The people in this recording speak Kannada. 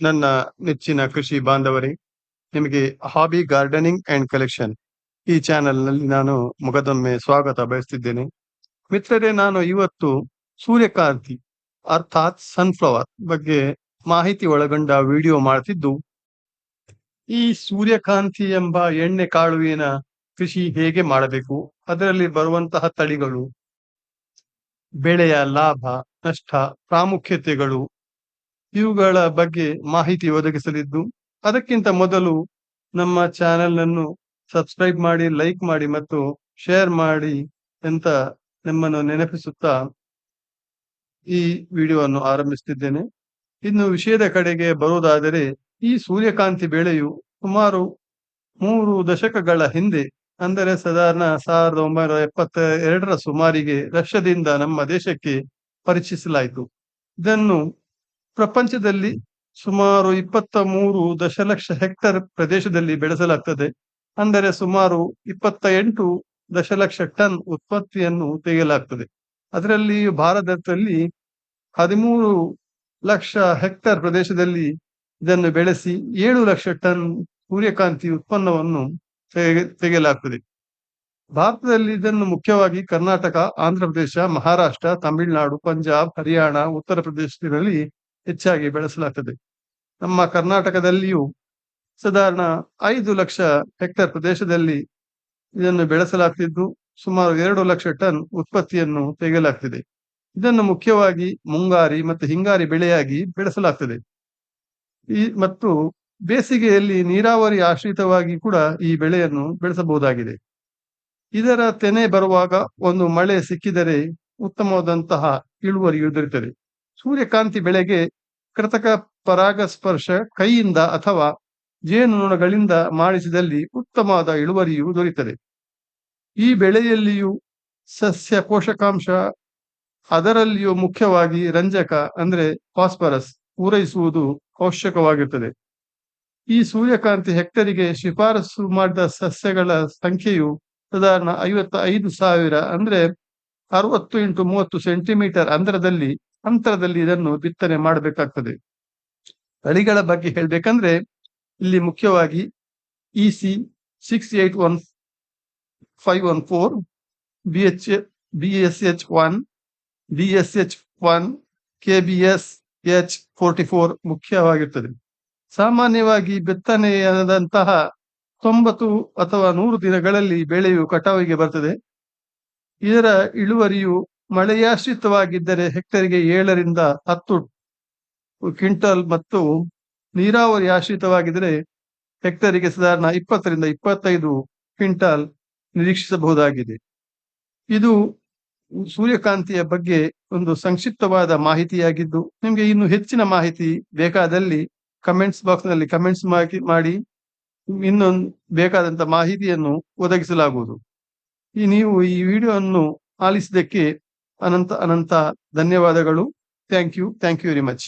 ನನ್ನ ನೆಚ್ಚಿನ ಕೃಷಿ ಬಾಂಧವರೇ, ನಿಮಗೆ ಹಾಬಿ ಗಾರ್ಡನಿಂಗ್ ಅಂಡ್ ಕಲೆಕ್ಷನ್ ಈ ಚಾನೆಲ್ನಲ್ಲಿ ನಾನು ಮುಗದೊಮ್ಮೆ ಸ್ವಾಗತ ಬಯಸ್ತಿದ್ದೇನೆ. ಮಿತ್ರರೇ, ನಾನು ಇವತ್ತು ಸೂರ್ಯಕಾಂತಿ ಅರ್ಥಾತ್ ಸನ್ಫ್ಲವರ್ ಬಗ್ಗೆ ಮಾಹಿತಿ ಒಳಗೊಂಡ ವಿಡಿಯೋ ಮಾಡ್ತಿದ್ದು, ಈ ಸೂರ್ಯಕಾಂತಿ ಎಂಬ ಎಣ್ಣೆ ಕಾಳುವಿನ ಕೃಷಿ ಹೇಗೆ ಮಾಡಬೇಕು, ಅದರಲ್ಲಿ ಬರುವಂತಹ ತಳಿಗಳು, ಬೆಳೆಯ ಲಾಭ, ನಷ್ಟ, ಪ್ರಾಮುಖ್ಯತೆಗಳು ಇವುಗಳ ಬಗ್ಗೆ ಮಾಹಿತಿ ಒದಗಿಸಲಿದ್ದು, ಅದಕ್ಕಿಂತ ಮೊದಲು ನಮ್ಮ ಚಾನೆಲ್ ಅನ್ನು ಸಬ್ಸ್ಕ್ರೈಬ್ ಮಾಡಿ, ಲೈಕ್ ಮಾಡಿ ಮತ್ತು ಶೇರ್ ಮಾಡಿ ಅಂತ ನಿಮ್ಮನ್ನು ನೆನಪಿಸುತ್ತಾ ಈ ವಿಡಿಯೋವನ್ನು ಆರಂಭಿಸುತ್ತಿದ್ದೇನೆ. ಇನ್ನು ವಿಷಯದ ಕಡೆಗೆ ಬರುವುದಾದರೆ, ಈ ಸೂರ್ಯಕಾಂತಿ ಬೆಳೆಯು ಸುಮಾರು ಮೂರು ದಶಕಗಳ ಹಿಂದೆ, ಅಂದರೆ ಸಾಧಾರಣ ಸಾವಿರದ ಒಂಬೈನೂರ ಎಪ್ಪತ್ತ ಎರಡರ ಸುಮಾರಿಗೆ ರಷ್ಯಾದಿಂದ ನಮ್ಮ ದೇಶಕ್ಕೆ ಪರಿಚಯಿಸಲಾಯಿತು. ಇದನ್ನು ಪ್ರಪಂಚದಲ್ಲಿ ಸುಮಾರು ಇಪ್ಪತ್ತ ಮೂರು ದಶಲಕ್ಷ ಹೆಕ್ಟರ್ ಪ್ರದೇಶದಲ್ಲಿ ಬೆಳೆಸಲಾಗ್ತದೆ. ಅಂದರೆ ಸುಮಾರು ಇಪ್ಪತ್ತ ಎಂಟು ದಶಲಕ್ಷ ಟನ್ ಉತ್ಪತ್ತಿಯನ್ನು ತೆಗೆಯಲಾಗ್ತದೆ. ಅದರಲ್ಲಿ ಭಾರತದಲ್ಲಿ ಹದಿಮೂರು ಲಕ್ಷ ಹೆಕ್ಟರ್ ಪ್ರದೇಶದಲ್ಲಿ ಇದನ್ನು ಬೆಳೆಸಿ ಏಳು ಲಕ್ಷ ಟನ್ ಸೂರ್ಯಕಾಂತಿ ಉತ್ಪನ್ನವನ್ನು ತೆಗೆ- ತೆಗೆಯಲಾಗ್ತದೆ. ಭಾರತದಲ್ಲಿ ಇದನ್ನು ಮುಖ್ಯವಾಗಿ ಕರ್ನಾಟಕ, ಆಂಧ್ರ ಪ್ರದೇಶ, ಮಹಾರಾಷ್ಟ್ರ, ತಮಿಳುನಾಡು, ಪಂಜಾಬ್, ಹರಿಯಾಣ, ಉತ್ತರ ಪ್ರದೇಶದಲ್ಲಿ ಹೆಚ್ಚಾಗಿ ಬೆಳೆಸಲಾಗ್ತದೆ. ನಮ್ಮ ಕರ್ನಾಟಕದಲ್ಲಿಯೂ ಸಾಧಾರಣ ಐದು ಲಕ್ಷ ಹೆಕ್ಟರ್ ಪ್ರದೇಶದಲ್ಲಿ ಇದನ್ನು ಬೆಳೆಸಲಾಗ್ತಿದ್ದು, ಸುಮಾರು ಎರಡು ಲಕ್ಷ ಟನ್ ಉತ್ಪತ್ತಿಯನ್ನು ತೆಗೆಯಲಾಗ್ತಿದೆ. ಇದನ್ನು ಮುಖ್ಯವಾಗಿ ಮುಂಗಾರಿ ಮತ್ತು ಹಿಂಗಾರಿ ಬೆಳೆಯಾಗಿ ಬೆಳೆಸಲಾಗ್ತದೆ. ಈ ಮತ್ತು ಬೇಸಿಗೆಯಲ್ಲಿ ನೀರಾವರಿ ಆಶ್ರಿತವಾಗಿ ಕೂಡ ಈ ಬೆಳೆಯನ್ನು ಬೆಳೆಸಬಹುದಾಗಿದೆ. ಇದರ ತೆನೆ ಬರುವಾಗ ಒಂದು ಮಳೆ ಸಿಕ್ಕಿದರೆ ಉತ್ತಮವಾದಂತಹ ಇಳುವರಿಯು ದೊರೆಯುತ್ತದೆ. ಸೂರ್ಯಕಾಂತಿ ಬೆಳೆಗೆ ಕೃತಕ ಪರಾಗಸ್ಪರ್ಶ ಕೈಯಿಂದ ಅಥವಾ ಜೇನುನೊಣಗಳಿಂದ ಮಾಡಿಸಿದಲ್ಲಿ ಉತ್ತಮವಾದ ಇಳುವರಿಯು ದೊರೆಯುತ್ತದೆ. ಈ ಬೆಳೆಯಲ್ಲಿಯೂ ಸಸ್ಯ ಪೋಷಕಾಂಶ, ಅದರಲ್ಲಿಯೂ ಮುಖ್ಯವಾಗಿ ರಂಜಕ ಅಂದ್ರೆ ಫಾಸ್ಫರಸ್ ಪೂರೈಸುವುದು ಅವಶ್ಯಕವಾಗಿರುತ್ತದೆ. ಈ ಸೂರ್ಯಕಾಂತಿ ಹೆಕ್ಟರಿಗೆ ಶಿಫಾರಸು ಮಾಡಿದ ಸಸ್ಯಗಳ ಸಂಖ್ಯೆಯು ಸಾಧಾರಣ ಐವತ್ತ ಐದು ಸಾವಿರ ಅಂದ್ರೆ ಅರವತ್ತು ಇಂಟು ಮೂವತ್ತು ಸೆಂಟಿಮೀಟರ್ ಅಂತರದಲ್ಲಿ ಅಂತರದಲ್ಲಿ ಇದನ್ನು ಬಿತ್ತನೆ ಮಾಡಬೇಕಾಗ್ತದೆ. ತಳಿಗಳ ಬಗ್ಗೆ ಹೇಳ್ಬೇಕಂದ್ರೆ, ಇಲ್ಲಿ ಮುಖ್ಯವಾಗಿ E C six eight one five one four B H B S H one B S H one K B S H forty four ಮುಖ್ಯವಾಗಿರ್ತದೆ. ಸಾಮಾನ್ಯವಾಗಿ ಬಿತ್ತನೆಯಾದಂತಹ ತೊಂಬತ್ತು ಅಥವಾ ನೂರು ದಿನಗಳಲ್ಲಿ ಬೆಳೆಯು ಕಟಾವಿಗೆ ಬರ್ತದೆ. ಇದರ ಇಳುವರಿಯು ಮಳೆಯಾಶ್ರಿತವಾಗಿದ್ದರೆ ಹೆಕ್ಟರ್ಗೆ ಏಳರಿಂದ ಹತ್ತು ಕ್ವಿಂಟಲ್ ಮತ್ತು ನೀರಾವರಿ ಆಶ್ರಿತವಾಗಿದ್ದರೆ ಹೆಕ್ಟರಿಗೆ ಸಾಧಾರಣ ಇಪ್ಪತ್ತರಿಂದ ಇಪ್ಪತ್ತೈದು ಕ್ವಿಂಟಾಲ್ ನಿರೀಕ್ಷಿಸಬಹುದಾಗಿದೆ. ಇದು ಸೂರ್ಯಕಾಂತಿಯ ಬಗ್ಗೆ ಒಂದು ಸಂಕ್ಷಿಪ್ತವಾದ ಮಾಹಿತಿಯಾಗಿದ್ದು, ನಿಮಗೆ ಇನ್ನು ಹೆಚ್ಚಿನ ಮಾಹಿತಿ ಬೇಕಾದಲ್ಲಿ ಕಮೆಂಟ್ಸ್ ಬಾಕ್ಸ್ನಲ್ಲಿ ಕಮೆಂಟ್ಸ್ ಮಾಡಿ ಇನ್ನೊಂದು ಬೇಕಾದಂತ ಮಾಹಿತಿಯನ್ನು ಒದಗಿಸಲಾಗುವುದು. ಈ ನೀವು ಈ ವಿಡಿಯೋ ಅನ್ನು ಆಲಿಸಿದ್ದಕ್ಕೆ ಅನಂತ ಅನಂತ ಧನ್ಯವಾದಗಳು. Thank you thank you very much